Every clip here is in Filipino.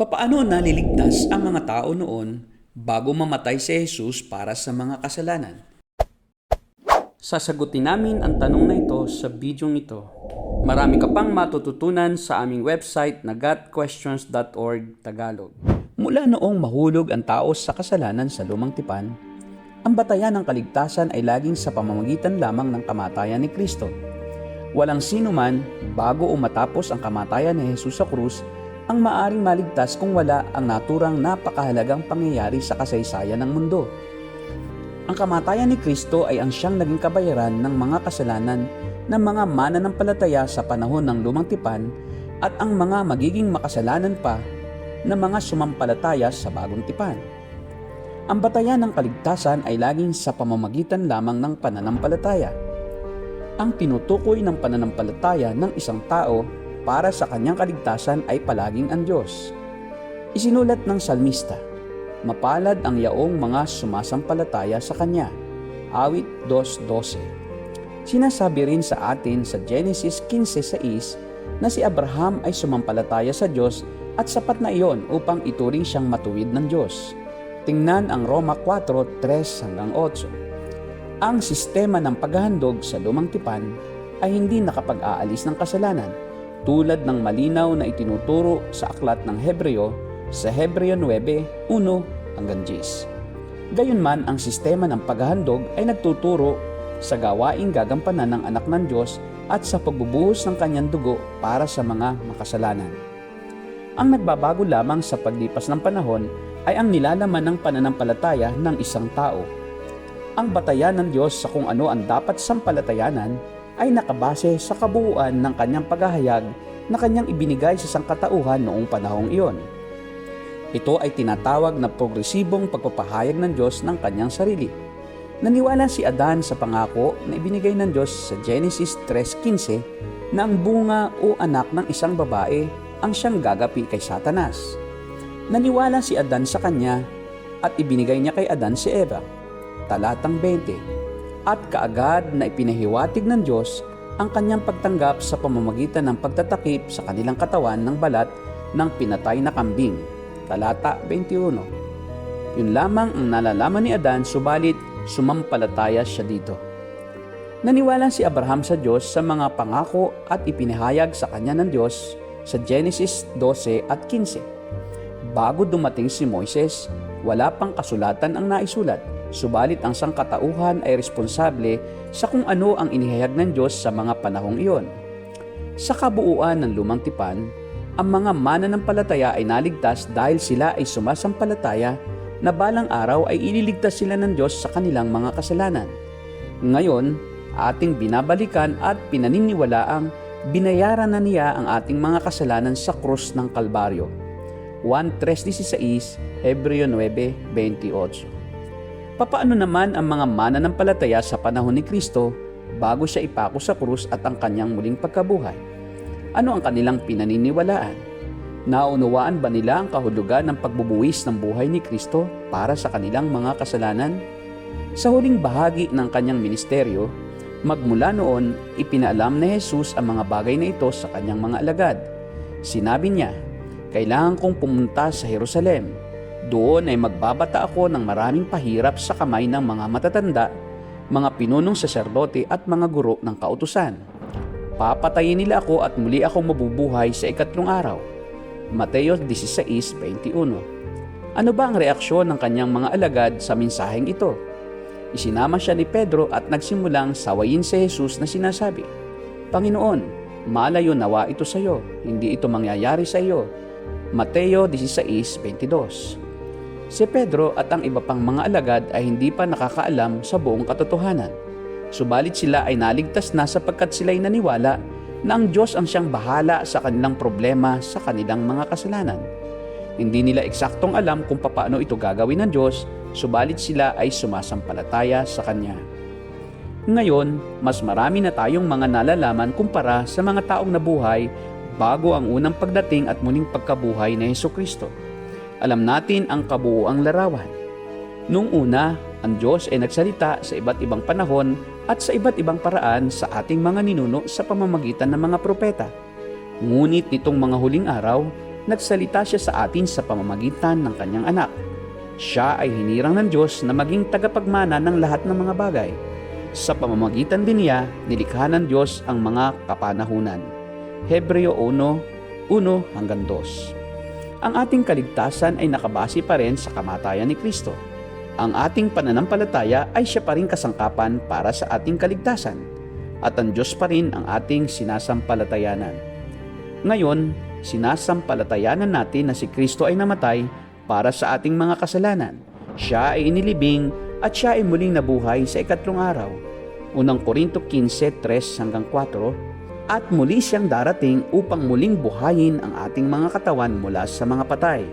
Papaano naliligtas ang mga tao noon bago mamatay si Jesus para sa mga kasalanan? Sasagutin namin ang tanong na ito sa bidyong ito. Marami ka pang matututunan sa aming website na gotquestions.org Tagalog. Mula noong mahulog ang tao sa kasalanan sa lumang tipan, ang batayan ng kaligtasan ay laging sa pamamagitan lamang ng kamatayan ni Kristo. Walang sino man, bago o matapos ang kamatayan ni Jesus sa krus, ang maaring maligtas kung wala ang naturang napakahalagang pangyayari sa kasaysayan ng mundo. Ang kamatayan ni Kristo ay ang siyang naging kabayaran ng mga kasalanan ng mga mananampalataya sa panahon ng lumang tipan at ang mga magiging makasalanan pa na mga sumampalataya sa bagong tipan. Ang batayan ng kaligtasan ay laging sa pamamagitan lamang ng pananampalataya. Ang tinutukoy ng pananampalataya ng isang tao para sa kanyang kaligtasan ay palaging ang Diyos. Isinulat ng salmista, Mapalad ang yaong mga sumasampalataya sa Kanya. Awit 2.12 Sinasabi rin sa atin sa Genesis 15.6 na si Abraham ay sumampalataya sa Diyos at sapat na iyon upang ituring siyang matuwid ng Diyos. Tingnan ang Roma 4.3 hanggang 8. Ang sistema ng paghahandog sa lumang tipan ay hindi nakapag-aalis ng kasalanan tulad ng malinaw na itinuturo sa aklat ng Hebreo sa Hebreo 9, 1 hanggang 10. Gayunman ang sistema ng paghahandog ay nagtuturo sa gawaing gagampanan ng anak ng Diyos at sa pagbubuhos ng kanyang dugo para sa mga makasalanan. Ang nagbabago lamang sa paglipas ng panahon ay ang nilalaman ng pananampalataya ng isang tao. Ang batayan ng Diyos sa kung ano ang dapat sampalatayanan ay nakabase sa kabuuan ng kanyang paghahayag na kanyang ibinigay sa sangkatauhan noong panahong iyon. Ito ay tinatawag na progresibong pagpapahayag ng Diyos ng kanyang sarili. Naniwala si Adan sa pangako na ibinigay ng Diyos sa Genesis 3.15 na ang bunga o anak ng isang babae ang siyang gagapi kay Satanas. Naniwala si Adan sa kanya at ibinigay niya kay Adan si Eva. Talatang 20 At kaagad na ipinahiwatig ng Diyos ang kanyang pagtanggap sa pamamagitan ng pagtatakip sa kanilang katawan ng balat ng pinatay na kambing talata 21. Yun lamang ang nalalaman ni Adan subalit sumampalataya siya dito. Naniwala si Abraham sa Diyos sa mga pangako at ipinahayag sa kanya ng Diyos sa Genesis 12 at 15. Bago dumating si Moises, wala pang kasulatan ang naisulat, subalit ang sangkatauhan ay responsable sa kung ano ang inihayag ng Diyos sa mga panahong iyon. Sa kabuuan ng lumang tipan, ang mga mananampalataya ay naligtas dahil sila ay sumasampalataya na balang araw ay ililigtas sila ng Diyos sa kanilang mga kasalanan. Ngayon, ating binabalikan at pinaniniwalaang binayaran na niya ang ating mga kasalanan sa krus ng Kalbaryo. 1.3.16, Hebreo 9.28 Papaano naman ang mga mananampalataya sa panahon ni Kristo bago siya ipako sa krus at ang kanyang muling pagkabuhay? Ano ang kanilang pinaniniwalaan? Naunawaan ba nila ang kahulugan ng pagbubuwis ng buhay ni Kristo para sa kanilang mga kasalanan? Sa huling bahagi ng kanyang ministeryo, magmula noon, ipinaalam ni Jesus ang mga bagay na ito sa kanyang mga alagad. Sinabi niya, Kailangan kong pumunta sa Jerusalem. Doon ay magbabata ako ng maraming pahirap sa kamay ng mga matatanda, mga pinunong saserdote at mga guro ng kautusan Papatayin nila ako at muli akong mabubuhay sa ikatlong araw. Mateo 16.21 Ano ba ang reaksyon ng kanyang mga alagad sa mensaheng ito? Isinama siya ni Pedro at nagsimulang sawayin si Jesus na sinasabi, Panginoon, malayo nawa ito sa iyo, hindi ito mangyayari sa iyo. Mateo 16.22 Si Pedro at ang iba pang mga alagad ay hindi pa nakakaalam sa buong katotohanan Subalit sila ay naligtas na sapagkat sila'y naniwala na ang Diyos ang siyang bahala sa kanilang problema sa kanilang mga kasalanan. Hindi nila eksaktong alam kung paano ito gagawin ng Diyos, subalit sila ay sumasampalataya sa Kanya. Ngayon, mas marami na tayong mga nalalaman kumpara sa mga taong nabuhay bago ang unang pagdating at muling pagkabuhay ni Heso Kristo. Alam natin ang kabuuang larawan. Noong una, ang Diyos ay nagsalita sa iba't ibang panahon at sa iba't ibang paraan sa ating mga ninuno sa pamamagitan ng mga propeta. Ngunit nitong mga huling araw, nagsalita siya sa atin sa pamamagitan ng kanyang anak. Siya ay hinirang ng Diyos na maging tagapagmana ng lahat ng mga bagay. Sa pamamagitan din niya, nilikha ng Diyos ang mga kapanahunan. Hebreo 1, 1 hanggang 2. Ang ating kaligtasan ay nakabase pa rin sa kamatayan ni Kristo. Ang ating pananampalataya ay siya pa rin kasangkapan para sa ating kaligtasan at ang Diyos pa rin ang ating sinasampalatayanan. Ngayon, sinasampalatayanan natin na si Kristo ay namatay para sa ating mga kasalanan. Siya ay inilibing at siya ay muling nabuhay sa ikatlong araw. Unang Korinto 15, 3 hanggang 4 at muli siyang darating upang muling buhayin ang ating mga katawan mula sa mga patay.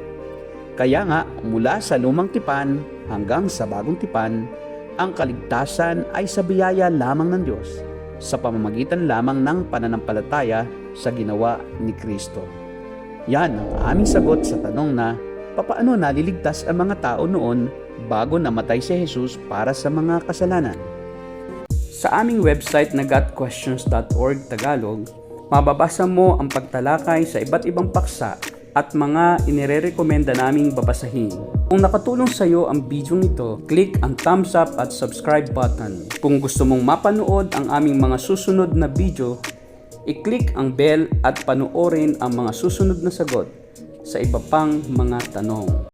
Kaya nga, mula sa lumang tipan hanggang sa bagong tipan, ang kaligtasan ay sa biyaya lamang ng Diyos sa pamamagitan lamang ng pananampalataya sa ginawa ni Kristo. Yan ang aming sagot sa tanong na papaano naliligtas ang mga tao noon bago namatay si Jesus para sa mga kasalanan. Sa aming website na gotquestions.org Tagalog, mababasa mo ang pagtalakay sa iba't ibang paksa at mga inirerekomenda naming babasahin. Kung nakatulong sa iyo ang video nito, click ang thumbs up at subscribe button. Kung gusto mong mapanood ang aming mga susunod na video, i-click ang bell at panoorin ang mga susunod na sagot sa iba pang mga tanong.